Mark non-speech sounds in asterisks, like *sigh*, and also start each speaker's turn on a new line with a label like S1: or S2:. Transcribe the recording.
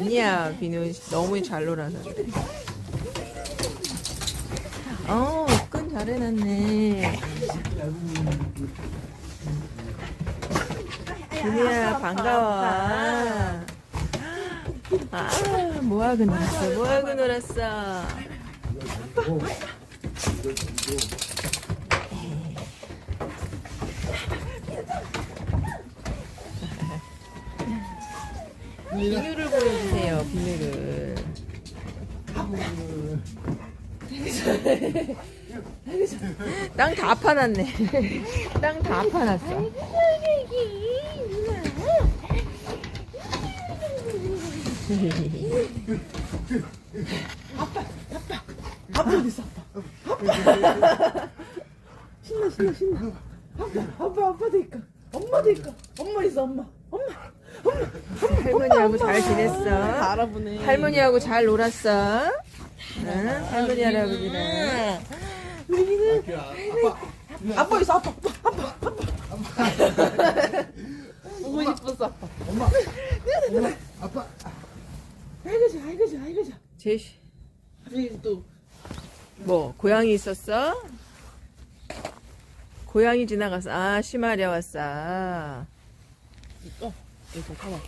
S1: 아니야, 비누 너무 잘 놀아서 그래. 어, 끈 잘 해놨네. 비누야, 반가워. 아, 뭐하고 놀았어, 뭐하고 놀았어. 비누를 보여주세요, 비누를. 땅 다 파놨네. *laughs* 땅 다 파놨어.
S2: 아빠 어디 있어 아빠? 신나 신나 신나. 아빠 아빠 아빠도 있까 엄마도 있까 엄마 있어 엄마. 엄마
S1: 할머니하고 잘 지냈어?
S2: 알아보네
S1: 할머니하고 잘 놀았어? 응? 할머니 할아버지랑.
S2: 아빠 있어 아빠 아빠 아빠 보고 싶었어 아빠 엄마 엄마 아빠 아이고 자 아이고 자 아이고 자
S1: 제시,
S2: 또
S1: 뭐, 고양이 있었어? 고양이 지나갔어. 아, 심하려 왔어.
S2: 어, 你走开吧。